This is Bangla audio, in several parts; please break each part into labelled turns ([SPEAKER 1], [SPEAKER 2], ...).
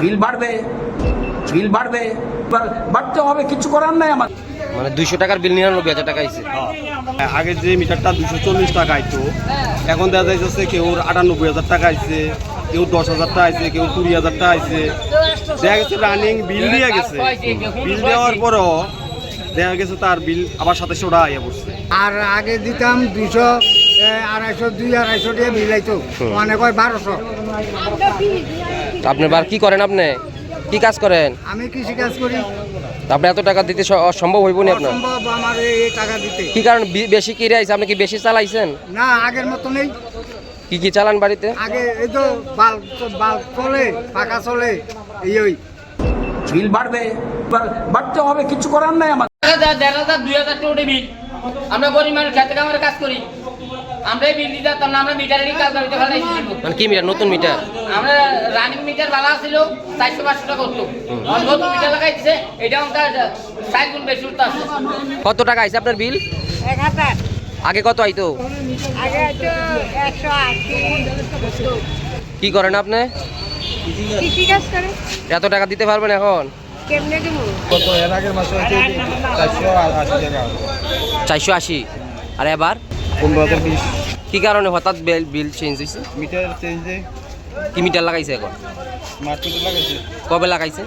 [SPEAKER 1] বিল বাড়বে বিল বাড়বে। বাড়তে হবে কিছু করার নাই আমার।
[SPEAKER 2] মানে দুইশো টাকার বিল নিরানব্বই হাজার টাকা আইছে
[SPEAKER 3] হ্যাঁ, আগে যে মিটারটা দুশো চল্লিশ টাকা আইতো এখন দেখা যাইতেছে কেউ আটানব্বই হাজার টাকা আইছে কেউ দশ হাজার টাকা আইছে কেউ কুড়ি হাজার টাকা আইছে দেখা গেছে রানিং বিল দিয়ে গেছে। বিল দেওয়ার পরও দেখা গেছে তার বিল আবার সাতাশশো টাকা আইয়া পড়ছে।
[SPEAKER 4] আর আগে দিতাম দুইশো আড়াইশো দুই আড়াইশো দিয়ে মিলাইতো। মানে কয় বারোশো।
[SPEAKER 2] আপনি বার কি করেন আপনি? কি কাজ করেন?
[SPEAKER 4] আমি কৃষি কাজ করি।
[SPEAKER 2] আপনি এত টাকা দিতে সম্ভব হইব না আপনার?
[SPEAKER 4] অসম্ভব আমার এই টাকা দিতে।
[SPEAKER 2] কি কারণ বেশি কি রাইছে? আপনি কি বেশি চালাইছেন?
[SPEAKER 4] না আগের মতো নেই
[SPEAKER 2] কি কি চালান বাড়িতে?
[SPEAKER 4] আগে এই তো বাল্ব বাল্ব চলে পাকা চলে এই ওই।
[SPEAKER 1] বিল বাড়বে। বাড়তে হবে কিছু করার নাই আমার।
[SPEAKER 5] দেড় হাজার দুই হাজার টাকা বিল। আমরা গরিব মানুষ খেতে কামারে কাজ করি। আমরা বিল মিটারেরই কাজ ফেলাইছি
[SPEAKER 2] মানে কি মিটার? নতুন মিটার?
[SPEAKER 5] আমরা রানিং মিটার বালা ছিল চারশো পাঁচশো টাকা করতো নতুন মিটার লাগাইছে এটা আমাদের ষাট গুণ বেশি উঠতে আছে
[SPEAKER 2] কত টাকা আইছে আপনার বিল?
[SPEAKER 6] এক হাজার।
[SPEAKER 2] আগে কত আইতো?
[SPEAKER 6] আগে একশো আশি
[SPEAKER 2] কি করেন আপনি?
[SPEAKER 6] কৃষি কাজ করে।
[SPEAKER 2] এত টাকা দিতে পারবেন এখন?
[SPEAKER 6] কেমনে দিব?
[SPEAKER 2] চারশো আশি। আর এবার?
[SPEAKER 3] পনেরো হাজার বিশ।
[SPEAKER 2] কি কারণে হঠাৎ বিল বিল চেঞ্জ হয়েছে
[SPEAKER 3] মিটার চেঞ্জে
[SPEAKER 2] কি মিটার লাগাইছে এখন? কবে লাগাইছে?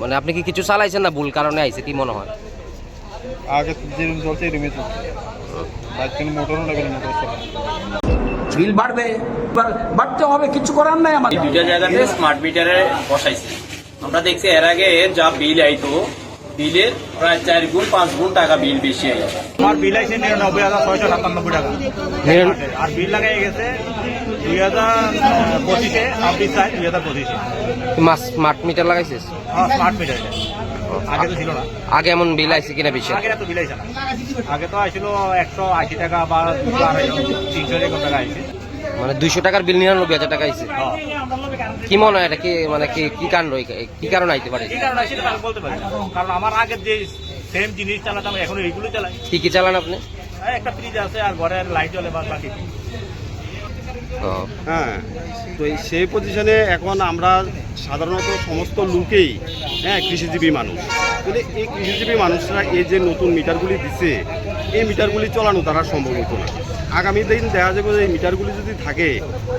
[SPEAKER 2] মানে আপনি কি কিছু চালাইছেন না ভুল কারণে আইছে কি মনে হয়?
[SPEAKER 3] আগে যেরকম চলছে মোটরও লাগে মোটর
[SPEAKER 1] বিল বাড়বে। বাড়তে হবে কিছু করার নাই আমার
[SPEAKER 7] দুইটা জায়গাতে স্মার্ট মিটারে বসাইছে। আমরা দেখছি এর আগে যা বিল আইতো বিলের প্রায় চার গুণ পাঁচ গুণ টাকা বিল বেশি আইতো
[SPEAKER 8] আমার বিল আছে নিরানব্বই হাজার ছয়শো সাতানব্বই টাকা। আর বিল লাগাই গেছে দুই হাজার পঁচিশে ছাব্বিশ সাল দুই হাজার পঁচিশে।
[SPEAKER 2] মাস স্মার্ট মিটার লাগাইছিস?
[SPEAKER 8] হ্যাঁ স্মার্ট মিটার আগে তো ছিল না।
[SPEAKER 2] আগে এমন বিল আইছে কিনা বেশি
[SPEAKER 8] আগে এত বিল আইছে না। আগে তো আসছিল একশো আশি টাকা বা দুশো আড়াইশো তিনশো টাকা আইছে।
[SPEAKER 2] মানে দুইশো টাকার বিল নিরানব্বই হাজার টাকা আইছে
[SPEAKER 8] হ্যাঁ
[SPEAKER 2] কি মনে হয় এটা কি মানে কি কি কারণ কি কারণ আইতে পারে?
[SPEAKER 8] বলতে পারি কারণ আমার আগের যে সেম জিনিস চালাতাম এখন এইগুলো চালাই।
[SPEAKER 2] কি কি চালান আপনি?
[SPEAKER 8] এই একটা ফ্রিজ আছে আর ঘরের লাইট জ্বলে বা বাকি।
[SPEAKER 2] ও,
[SPEAKER 3] হ্যাঁ তো এই সেই পজিশনে এখন আমরা সাধারণত সমস্ত লোকেই হ্যাঁ কৃষিজীবী মানুষ। তাহলে এই কৃষিজীবী মানুষরা এই যে নতুন মিটারগুলি দিছে এই মিটারগুলি চলানো তারা সম্ভব হতো না। আগামী দিন দেখা যাবে যে এই মিটারগুলি যদি থাকে,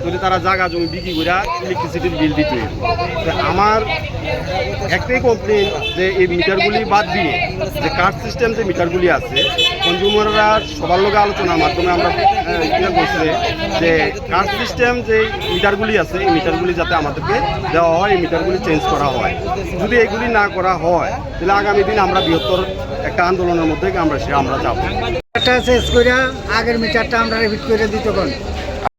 [SPEAKER 3] তাহলে তারা জায়গা জমি বিক্রি করে ইলেকট্রিসিটির বিল দিতে। আমার একটাই কমপ্লেন যে এই মিটারগুলি বাদ দিয়ে যে কার্ড সিস্টেম যে মিটারগুলি আছে কনজিউমাররা সবার লোকে আলোচনার মাধ্যমে আমরা এটা বলছে যে কার্ড সিস্টেম যে মিটারগুলি আছে, এই মিটারগুলি যাতে আমাদেরকে দেওয়া হয়, এই মিটারগুলি চেঞ্জ করা হয়। যদি এগুলি না করা হয়, তাহলে আগামী দিন আমরা বৃহত্তর একটা আন্দোলনের মধ্যে আমরা সে আমরা যাব।
[SPEAKER 4] একটা শেষ করে আগের মিটারটা আমরা রিপিট করে দিতে পারি